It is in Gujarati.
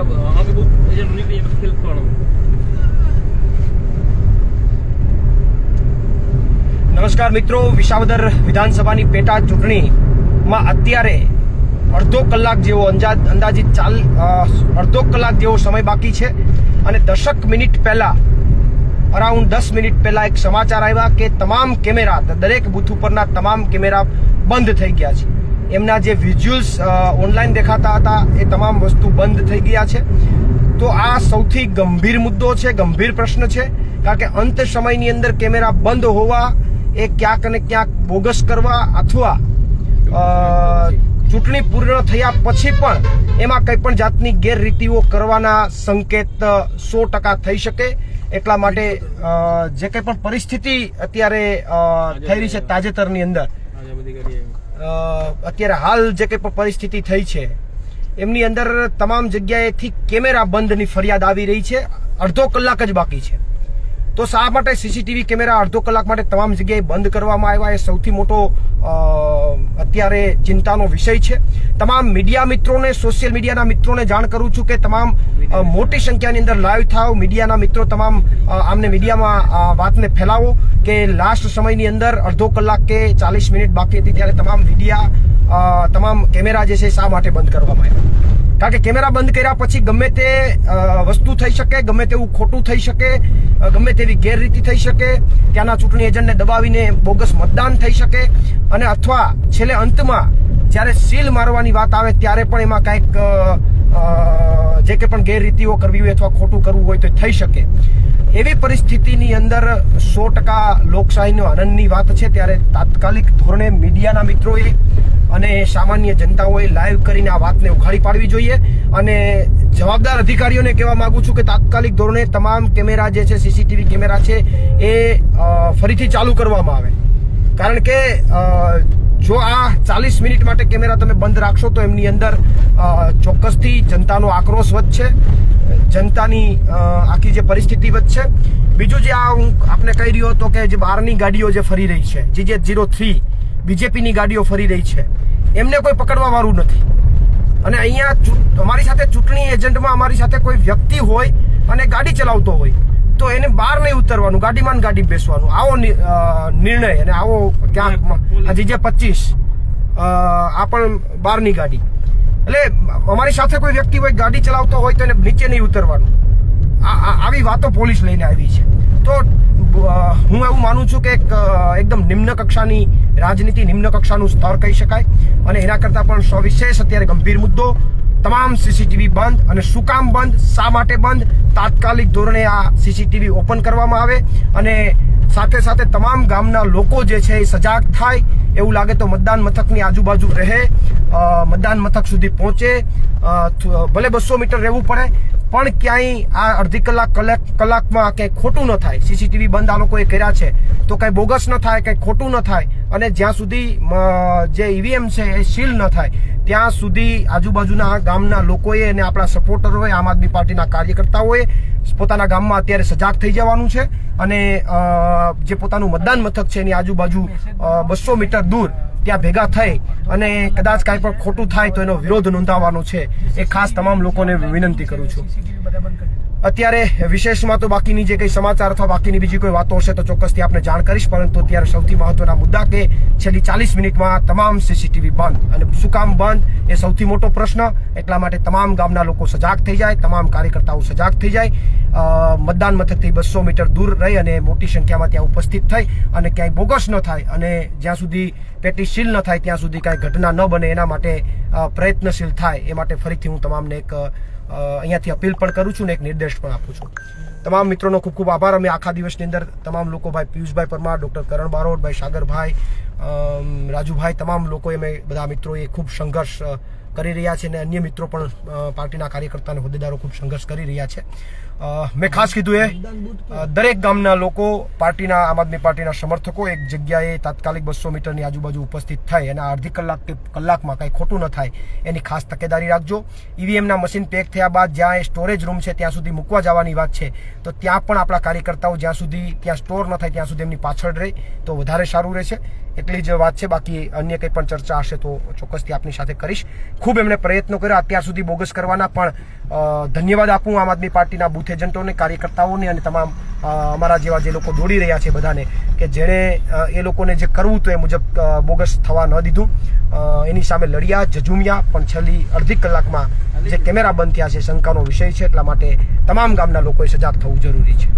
આપણે આગે બહુ એજન્ટ નીકળી પછી ફિલ કરવાનું નમસ્કાર મિત્રો વિસાવદર વિધાનસભાની પેટા ચૂંટણીમાં અત્યારે અડધો કલાક જેવો અંદાજ અંદાજિત ચાલ અડધો કલાક જેવો સમય બાકી છે અને દશક મિનિટ પહેલાં, અરાઉન્ડ દસ મિનિટ પહેલાં એક સમાચાર આવ્યા કે તમામ કેમેરા, દરેક બૂથ ઉપરના તમામ કેમેરા બંધ થઈ ગયા છે. એમના જે વિઝ્યુઅલ્સ ઓનલાઈન દેખાતા હતા, એ તમામ વસ્તુ બંધ થઈ ગયા છે. તો આ સૌથી ગંભીર મુદ્દો છે, ગંભીર પ્રશ્ન છે, કારણ કે અંત સમયની અંદર કેમેરા બંધ હોવા એ ક્યાંક ને ક્યાંક બોગસ કરવા અથવા ચૂંટણી પૂર્ણ થયા પછી પણ એમાં કંઈ પણ જાતની ગેરરીતિઓ કરવાના સંકેત સો ટકા થઈ શકે. એટલા માટે જે કંઈ પણ પરિસ્થિતિ અત્યારે થઈ રહી છે તાજેતરની અંદર. અત્યારે હાલ જે કંઈ પણ પરિસ્થિતિ થઈ છે, એમની અંદર તમામ જગ્યાએથી કેમેરા બંધની ફરિયાદ આવી રહી છે. અડધો કલાક જ બાકી છે. તો શા માટે સીસીટીવી કેમેરા અડધો કલાક માટે તમામ જગ્યાએ બંધ કરવામાં આવ્યા એ સૌથી મોટો અત્યારે ચિંતાનો વિષય છે. તમામ મીડિયા મિત્રોને સોશિયલ મીડિયાના મિત્રોને જાણ કરું છું કે તમામ મોટી સંખ્યાની અંદર લાઈવ થાવ મીડિયાના મિત્રો તમામ આમને મીડિયામાં વાતને ફેલાવો કે લાસ્ટ સમયની અંદર અડધો કલાક કે ચાલીસ મિનિટ બાકી હતી ત્યારે તમામ મીડિયા તમામ કેમેરા જે છે શા માટે બંધ કરવામાં આવ્યા? કારણ કે કેમેરા બંધ કર્યા પછી ગમે તે વસ્તુ થઈ શકે, ગમે તેવું ખોટું થઈ શકે ગમે તેવી ગેરરીતિ થઈ શકે, ત્યાંના ચૂંટણી એજન્ટને દબાવીને બોગસ મતદાન થઈ શકે અને અથવા છેલ્લે અંતમાં જ્યારે સીલ મારવાની વાત આવે ત્યારે પણ એમાં કાંઈક જે કે પણ ગેરરીતિઓ કરવી હોય અથવા ખોટું કરવું હોય તો થઈ શકે. એવી પરિસ્થિતિની અંદર સો ટકા લોકશાહીનો આનંદની વાત છે, ત્યારે તાત્કાલિક ધોરણે મીડિયાના મિત્રોએ અને સામાન્ય જનતાઓએ લાઈવ કરીને આ વાતને ઉઘાડી પાડવી જોઈએ. અને જવાબદાર અધિકારીઓને કહેવા માંગુ છું કે તાત્કાલિક ધોરણે તમામ કેમેરા જે છે સીસીટીવી કેમેરા છે, એ ફરીથી ચાલુ કરવામાં આવે. કારણ કે જો આ ચાલીસ મિનિટ માટે કેમેરા તમે બંધ રાખશો તો એમની અંદર ચોક્કસથી જનતાનો આક્રોશ વધશે. જનતાની આખી જે પરિસ્થિતિ વધશે બીજું જે આ હું આપને કહી રહ્યો હતો કે જે બહારની ગાડીઓ જે ફરી રહી છે જે જે જીરો થ્રી બીજેપીની ગાડીઓ ફરી રહી છે એમને કોઈ પકડવા વાળું નથી. અને અહીંયા અમારી સાથે ચૂંટણી એજન્ટમાં અમારી સાથે કોઈ વ્યક્તિ હોય અને ગાડી ચલાવતો હોય તો એને બહાર નહીં ઉતરવાનું ગાડીમાં ગાડી બેસવાનું. આવો નિર્ણય અને આવો ક્યાંક આ જીજે પચીસ આ પણ બહારની ગાડી. એટલે અમારી સાથે કોઈ વ્યક્તિ હોય, ગાડી ચલાવતો હોય તો એને નીચે નહીં ઉતરવાનું. આવી વાતો પોલીસ લઈને આવી છે. તો હું એવું માનું છું કે એક એકદમ નિમ્ન કક્ષાની રાજનીતિ, નિમ્ન કક્ષાનું સ્તર કહી શકાય. અને એના કરતાં પણ સવિશેષ અત્યારે ગંભીર મુદ્દો, તમામ સીસીટીવી બંધ અને શું કામ બંધ, શા માટે બંધ, તાત્કાલિક ધોરણે આ સીસીટીવી ઓપન કરવામાં આવે. અને સાથે સાથે તમામ ગામના લોકો જે છે એ સજાગ થાય. એવું લાગે તો મતદાન મથકની આજુબાજુ રહે મતદાન મથક સુધી પહોંચે ભલે બસો મીટર રહેવું પડે, પણ ક્યાંય આ અડધી કલાક કલાક કલાકમાં કંઈ ખોટું ન થાય. સીસીટીવી બંધ આ લોકોએ કર્યા છે. તો કંઈ બોગસ ન થાય, કંઈ ખોટું ન થાય અને જ્યાં સુધી જે ઈવીએમ છે એ સીલ ન થાય, ત્યાં સુધી આજુબાજુના ગામના લોકોએ અને આપણા સપોર્ટરોએ આમ આદમી પાર્ટીના કાર્યકર્તાઓએ પોતાના ગામમાં અત્યારે સજાગ થઈ જવાનું છે અને જે પોતાનું મતદાન મથક છે એની આજુબાજુ બસો મીટર દૂર ત્યાં ભેગા થઈ અને કદાચ કાંઈ પણ ખોટું થાય તો એનો વિરોધ નોંધાવવાનો છે. એ ખાસ તમામ લોકોને વિનંતી કરું છું. અત્યારે વિશેષમાં તો બાકીની જે કંઈ સમાચાર અથવા બાકીની બીજી કોઈ વાતો હશે તો ચોક્કસથી આપણે જાણ કરીશ, પરંતુ અત્યારે સૌથી મહત્વના મુદ્દા કે છેલ્લી ચાલીસ મિનિટમાં તમામ સીસીટીવી બંધ. અને શું કામ બંધ? એ સૌથી મોટો પ્રશ્ન. એટલા માટે તમામ ગામના લોકો સજાગ થઈ જાય, તમામ કાર્યકર્તાઓ સજાગ થઈ જાય. મતદાન મથકથી બસો મીટર દૂર રહી અને મોટી સંખ્યામાં ત્યાં ઉપસ્થિત થઈ અને ક્યાંય બોગસ ન થાય અને જ્યાં સુધી પેટી સીલ ન થાય, ત્યાં સુધી કાંઈ ઘટના ન બને એના માટે પ્રયત્નશીલ થાય એ માટે ફરીથી હું તમામને એક અહીંયાથી અપીલ પણ કરું છું ને એક નિર્દેશ પણ આપું છું. તમામ મિત્રોનો ખૂબ ખૂબ આભાર. અમે આખા દિવસની અંદર તમામ લોકો, ભાઈ પિયુષભાઈ પરમાર, ડૉક્ટર કરણ બારોટ, ભાઈ સાગરભાઈ રાજુભાઈ, તમામ લોકોએ, અમે બધા મિત્રોએ ખૂબ સંઘર્ષ કરી રહ્યા છે અને અન્ય મિત્રો પણ પાર્ટીના કાર્યકર્તા અને હોદ્દેદારો ખૂબ સંઘર્ષ કરી રહ્યા છે. મેં ખાસ કીધું એ દરેક ગામના લોકો પાર્ટીના, આમ આદમી પાર્ટીના સમર્થકો એક જગ્યાએ તાત્કાલિક બસો મીટરની આજુબાજુ ઉપસ્થિત થાય અને અડધી કલાક કે કલાકમાં કાંઈ ખોટું ન થાય એની ખાસ તકેદારી રાખજો. ઈવીએમના મશીન પેક થયા બાદ જ્યાં એ સ્ટોરેજ રૂમ છે ત્યાં સુધી મૂકવા જવાની વાત છે. તો ત્યાં પણ આપણા કાર્યકર્તાઓ જ્યાં સુધી, ત્યાં સ્ટોર ન થાય ત્યાં સુધી એમની પાછળ રહે તો વધારે સારું રહેશે. એટલી જ વાત છે, બાકી અન્ય કંઈ પણ ચર્ચા હશે તો ચોક્કસથી આપની સાથે કરીશ. ખૂબ એમણે પ્રયત્નો કર્યા, અત્યાર સુધી બોગસ કરવાના, પણ ધન્યવાદ આપું આમ આદમી પાર્ટીના બુથ એજન્ટોને, કાર્યકર્તાઓને અને તમામ અમારા જેવા જે લોકો દોડી રહ્યા છે બધાને, કે જેણે એ લોકોને જે કરવું તો એ મુજબ બોગસ થવા ન દીધું. એની સામે લડ્યા જજુમ્યા પણ છેલ્લી અડધી કલાકમાં જે કેમેરા બંધ થયા છે, શંકાનો વિષય છે, એટલા માટે તમામ ગામના લોકોએ સજાગ થવું જરૂરી છે.